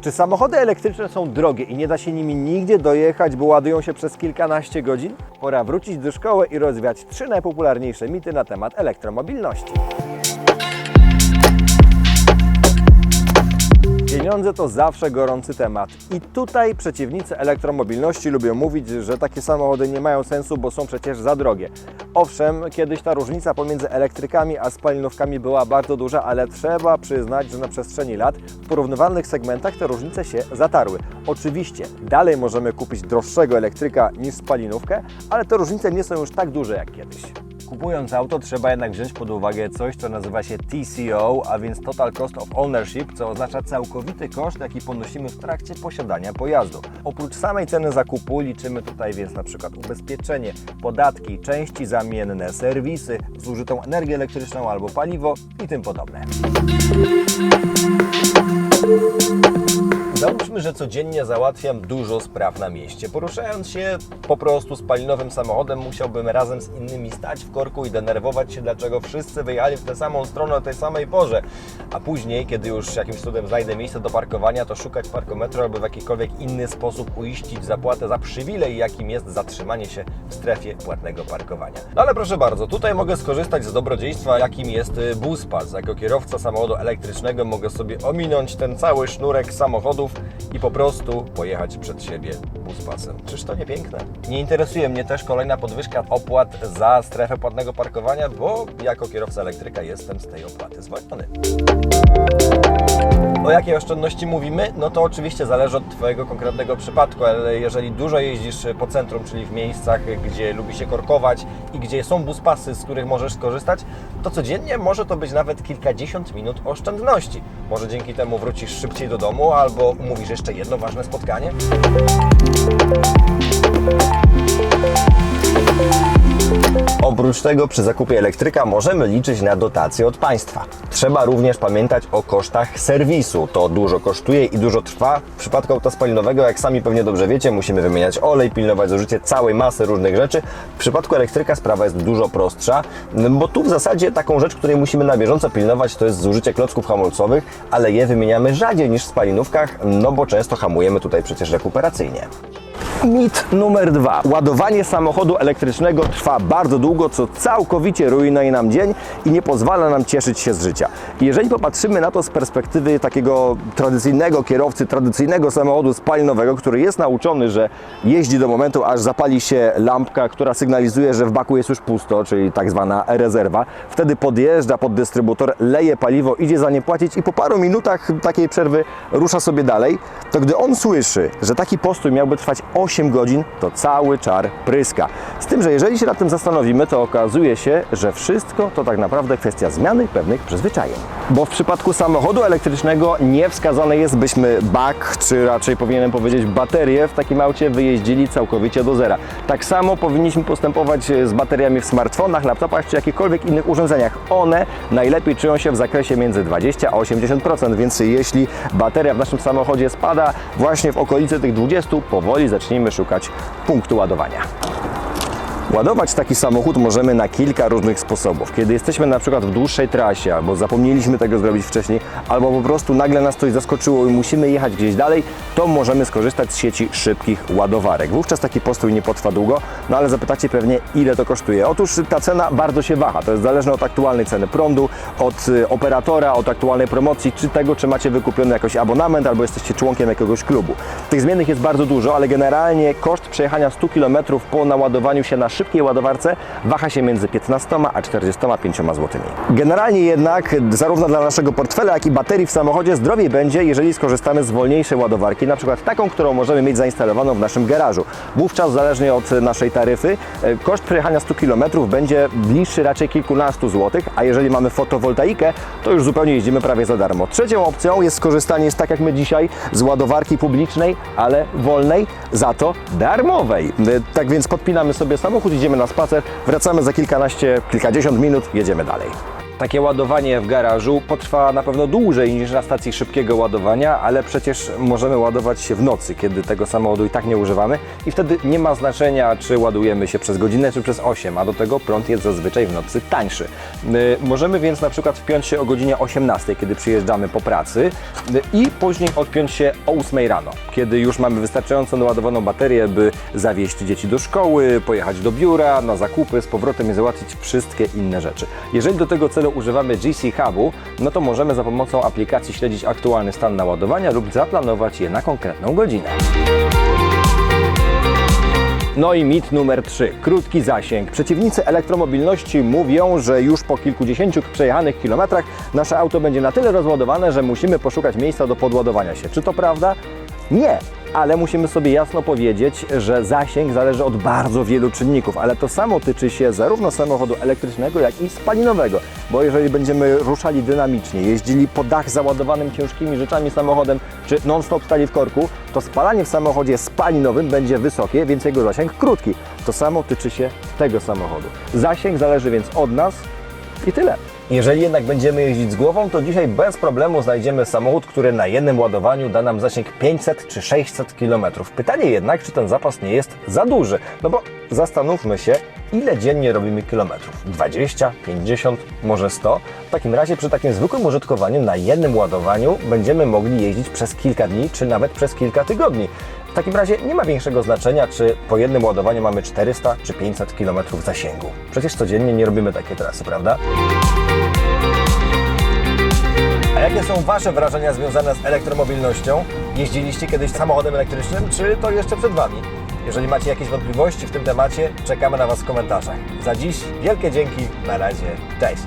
Czy samochody elektryczne są drogie i nie da się nimi nigdzie dojechać, bo ładują się przez kilkanaście godzin? Pora wrócić do szkoły i rozwiać trzy najpopularniejsze mity na temat elektromobilności. Pieniądze to zawsze gorący temat. I tutaj przeciwnicy elektromobilności lubią mówić, że takie samochody nie mają sensu, bo są przecież za drogie. Owszem, kiedyś ta różnica pomiędzy elektrykami a spalinówkami była bardzo duża, ale trzeba przyznać, że na przestrzeni lat w porównywalnych segmentach te różnice się zatarły. Oczywiście, dalej możemy kupić droższego elektryka niż spalinówkę, ale te różnice nie są już tak duże jak kiedyś. Kupując auto trzeba jednak wziąć pod uwagę coś, co nazywa się TCO, a więc Total Cost of Ownership, co oznacza całkowity koszt, jaki ponosimy w trakcie posiadania pojazdu. Oprócz samej ceny zakupu liczymy tutaj więc na przykład ubezpieczenie, podatki, części zamienne, serwisy, zużytą energię elektryczną albo paliwo i tym podobne. Załóżmy, że codziennie załatwiam dużo spraw na mieście. Poruszając się po prostu spalinowym samochodem, musiałbym razem z innymi stać w korku i denerwować się, dlaczego wszyscy wyjechali w tę samą stronę o tej samej porze. A później, kiedy już jakimś cudem znajdę miejsce do parkowania, to szukać parkometru albo w jakikolwiek inny sposób uiścić zapłatę za przywilej, jakim jest zatrzymanie się w strefie płatnego parkowania. No ale proszę bardzo, tutaj mogę skorzystać z dobrodziejstwa, jakim jest y, BusPass. Jako kierowca samochodu elektrycznego mogę sobie ominąć ten cały sznurek samochodów i po prostu pojechać przed siebie buspasem. Czyż to nie piękne? Nie interesuje mnie też kolejna podwyżka opłat za strefę płatnego parkowania, bo jako kierowca elektryka jestem z tej opłaty zwolniony. O jakiej oszczędności mówimy? No to oczywiście zależy od Twojego konkretnego przypadku, ale jeżeli dużo jeździsz po centrum, czyli w miejscach, gdzie lubi się korkować i gdzie są buspasy, z których możesz skorzystać, to codziennie może to być nawet kilkadziesiąt minut oszczędności. Może dzięki temu wrócisz szybciej do domu albo umówisz jeszcze jedno ważne spotkanie. Oprócz tego przy zakupie elektryka możemy liczyć na dotacje od państwa. Trzeba również pamiętać o kosztach serwisu. To dużo kosztuje i dużo trwa. W przypadku auta spalinowego, jak sami pewnie dobrze wiecie, musimy wymieniać olej, pilnować zużycie całej masy różnych rzeczy. W przypadku elektryka sprawa jest dużo prostsza, bo tu w zasadzie taką rzecz, której musimy na bieżąco pilnować, to jest zużycie klocków hamulcowych, ale je wymieniamy rzadziej niż w spalinówkach, no bo często hamujemy tutaj przecież rekuperacyjnie. Mit numer dwa. Ładowanie samochodu elektrycznego trwa bardzo długo, co całkowicie rujnuje nam dzień i nie pozwala nam cieszyć się z życia. Jeżeli popatrzymy na to z perspektywy takiego tradycyjnego kierowcy, tradycyjnego samochodu spalinowego, który jest nauczony, że jeździ do momentu, aż zapali się lampka, która sygnalizuje, że w baku jest już pusto, czyli tak zwana rezerwa, wtedy podjeżdża pod dystrybutor, leje paliwo, idzie za nie płacić i po paru minutach takiej przerwy rusza sobie dalej, to gdy on słyszy, że taki postój miałby trwać 8 godzin, to cały czar pryska. Z tym, że jeżeli się nad tym zastanowimy, to okazuje się, że wszystko to tak naprawdę kwestia zmiany pewnych przyzwyczajeń. Bo w przypadku samochodu elektrycznego nie wskazane jest, byśmy bak, czy raczej powinienem powiedzieć baterię w takim aucie wyjeździli całkowicie do zera. Tak samo powinniśmy postępować z bateriami w smartfonach, laptopach czy jakichkolwiek innych urządzeniach. One najlepiej czują się w zakresie między 20 a 80%, więc jeśli bateria w naszym samochodzie spada właśnie w okolicy tych 20, powoli zacznijmy szukać punktu ładowania. Ładować taki samochód możemy na kilka różnych sposobów. Kiedy jesteśmy na przykład w dłuższej trasie, albo zapomnieliśmy tego zrobić wcześniej, albo po prostu nagle nas coś zaskoczyło i musimy jechać gdzieś dalej, to możemy skorzystać z sieci szybkich ładowarek. Wówczas taki postój nie potrwa długo, no ale zapytacie pewnie, ile to kosztuje. Otóż ta cena bardzo się waha. To jest zależne od aktualnej ceny prądu, od y, operatora, od aktualnej promocji, czy tego, czy macie wykupiony jakiś abonament, albo jesteście członkiem jakiegoś klubu. Tych zmiennych jest bardzo dużo, ale generalnie koszt przejechania 100 km po naładowaniu się na szybkiej ładowarce waha się między 15 a 45 zł. Generalnie jednak zarówno dla naszego portfela, jak i baterii w samochodzie zdrowiej będzie, jeżeli skorzystamy z wolniejszej ładowarki, na przykład taką, którą możemy mieć zainstalowaną w naszym garażu. Wówczas zależnie od naszej taryfy e, koszt przejechania 100 km będzie bliższy raczej kilkunastu złotych, a jeżeli mamy fotowoltaikę, to już zupełnie jeździmy prawie za darmo. Trzecią opcją jest skorzystanie tak jak my dzisiaj z ładowarki publicznej, ale wolnej, za to darmowej. E, Tak więc podpinamy sobie samochód, idziemy na spacer, wracamy za kilkanaście, kilkadziesiąt minut, jedziemy dalej. Takie ładowanie w garażu potrwa na pewno dłużej niż na stacji szybkiego ładowania, ale przecież możemy ładować się w nocy, kiedy tego samochodu i tak nie używamy i wtedy nie ma znaczenia, czy ładujemy się przez godzinę, czy przez 8, a do tego prąd jest zazwyczaj w nocy tańszy. Możemy więc na przykład wpiąć się o godzinie 18, kiedy przyjeżdżamy po pracy i później odpiąć się o 8 rano, kiedy już mamy wystarczająco naładowaną baterię, by zawieźć dzieci do szkoły, pojechać do biura, na zakupy, z powrotem i załatwić wszystkie inne rzeczy. Jeżeli do tego celu używamy GC Hubu, no to możemy za pomocą aplikacji śledzić aktualny stan naładowania lub zaplanować je na konkretną godzinę. No i mit numer 3. Krótki zasięg. Przeciwnicy elektromobilności mówią, że już po kilkudziesięciu przejechanych kilometrach nasze auto będzie na tyle rozładowane, że musimy poszukać miejsca do podładowania się. Czy to prawda? Nie, ale musimy sobie jasno powiedzieć, że zasięg zależy od bardzo wielu czynników, ale to samo tyczy się zarówno samochodu elektrycznego, jak i spalinowego, bo jeżeli będziemy ruszali dynamicznie, jeździli po dach załadowanym ciężkimi rzeczami samochodem, czy non-stop stali w korku, to spalanie w samochodzie spalinowym będzie wysokie, więc jego zasięg krótki. To samo tyczy się tego samochodu. Zasięg zależy więc od nas i tyle. Jeżeli jednak będziemy jeździć z głową, to dzisiaj bez problemu znajdziemy samochód, który na jednym ładowaniu da nam zasięg 500 czy 600 km. Pytanie jednak, czy ten zapas nie jest za duży? No bo zastanówmy się, ile dziennie robimy kilometrów? 20, 50, może 100? W takim razie przy takim zwykłym użytkowaniu na jednym ładowaniu będziemy mogli jeździć przez kilka dni, czy nawet przez kilka tygodni. W takim razie nie ma większego znaczenia, czy po jednym ładowaniu mamy 400 czy 500 km zasięgu. Przecież codziennie nie robimy takiej trasy, prawda? A jakie są Wasze wrażenia związane z elektromobilnością? Jeździliście kiedyś samochodem elektrycznym, czy to jeszcze przed Wami? Jeżeli macie jakieś wątpliwości w tym temacie, czekamy na Was w komentarzach. Za dziś wielkie dzięki, na razie, cześć!